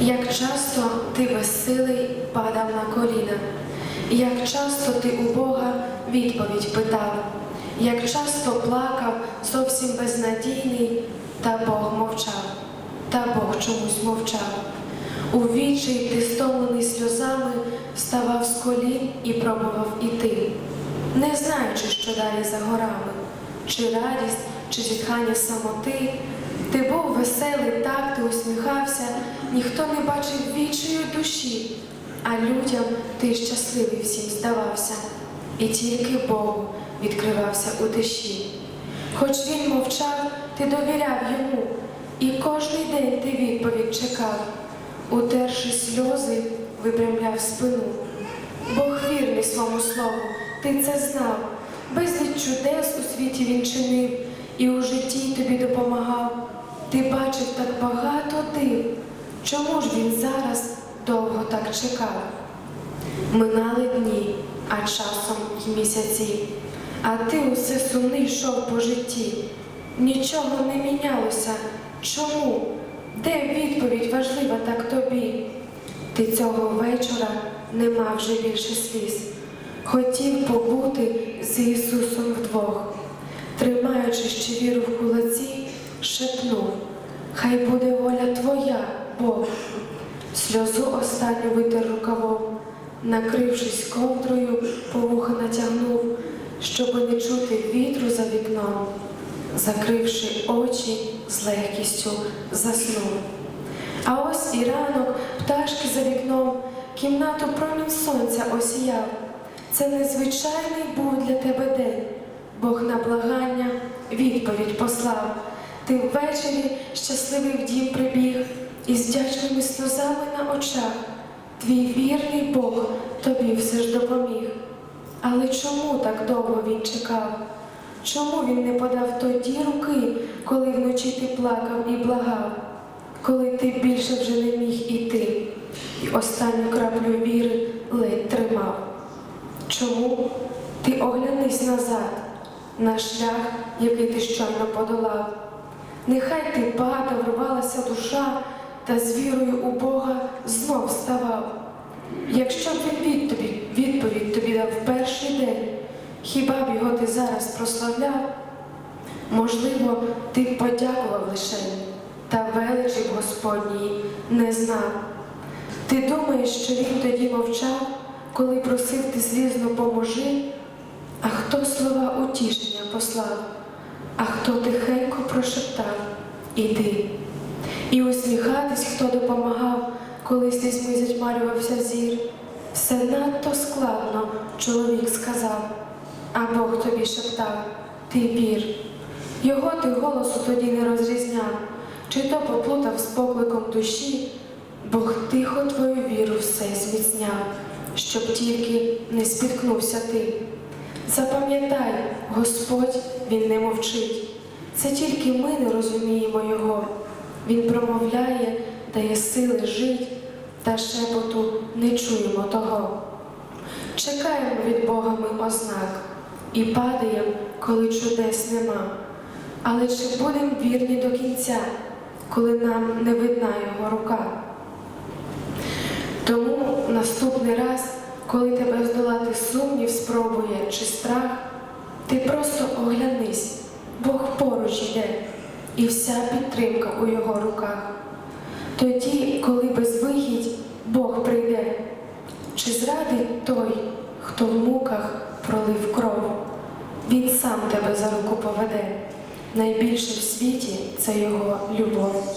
Як часто ти безсилий падав на коліна, як часто ти у Бога відповідь питав, як часто плакав зовсім безнадійний, та Бог мовчав, та Бог чомусь мовчав. У вічі ти стомлений сльозами вставав з колін і пробував іти, не знаючи, що далі за горами, чи радість, чи зітхання самоти. Ти був веселий, так ти усміхався, ніхто не бачив вічої душі, а людям ти щасливий всім здавався, і тільки Богу відкривався у тиші. Хоч він мовчав, ти довіряв йому, і кожний день ти відповідь чекав, утерши сльози, випрямляв спину. Бог вірний своєму слову, ти це знав, безліч чудес у світі він чинив і у житті тобі допомагав. Ти бачив так багато див. Чому ж він зараз довго так чекав? Минали дні, а часом й місяці, а ти усе сумний йшов по житті. Нічого не мінялося. Чому? Де відповідь важлива так тобі? Ти цього вечора не мав вже більше сліз. Хотів побути з Ісусом вдвох, тримаючи ще віру в кулаці, шепнув, хай буде воля Твоя, Бог. Сльозу останню витер рукавом, накрившись ковдрою, по вуха натягнув, щоб не чути вітру за вікном, закривши очі, з легкістю заснув. А ось і ранок, пташки за вікном, кімнату промінь сонця осіяв. Це незвичайний був для тебе день. Бог на благання відповідь послав. Ти ввечері щасливий в дім прибіг, і з вдячними сльозами на очах. Твій вірний Бог тобі все ж допоміг. Але чому так довго він чекав? Чому він не подав тоді руки, коли вночі ти плакав і благав, коли ти більше вже не міг іти, і останню краплю віри ледь тримав? Чому ти оглянись назад на шлях, який ти щойно подолав? Нехай ти падав, рвалася душа, та з вірою у Бога знов ставав. Якщо б він відповідь, відповідь тобі дав в перший день, хіба б його ти зараз прославляв? Можливо, ти б подякував лише, та величі Господній не знав. Ти думаєш, що він тоді мовчав, коли просив ти слізно поможи, а хто слова утішення послав, а хто тихенько прошептав Іди. І усміхатись, хто допомагав, коли слізьми затьмарювався зір. Все надто складно, чоловік сказав, а Бог тобі шептав, ти вір. Його ти голосу тоді не розрізняв, чи то поплутав з покликом душі, Бог тихо твою віру все зміцняв, щоб тільки не спіткнувся ти. Запам'ятай, Господь Він не мовчить. Це тільки ми не розуміємо Його. Він промовляє, дає сили жить, та шепоту не чуємо того. Чекаємо від Бога ми ознак і падаємо, коли чудес нема. Але чи будемо вірні до кінця, коли нам не видна його рука? Тому наступний раз, коли тебе здолати сумнів спробує чи страх, ти просто оглянись, Бог поруч йде, і вся підтримка у його руках. Тоді, коли безвихідь Бог прийде, чи зрадить той, хто в муках пролив кров, він сам тебе за руку поведе. Найбільше в світі це його любов.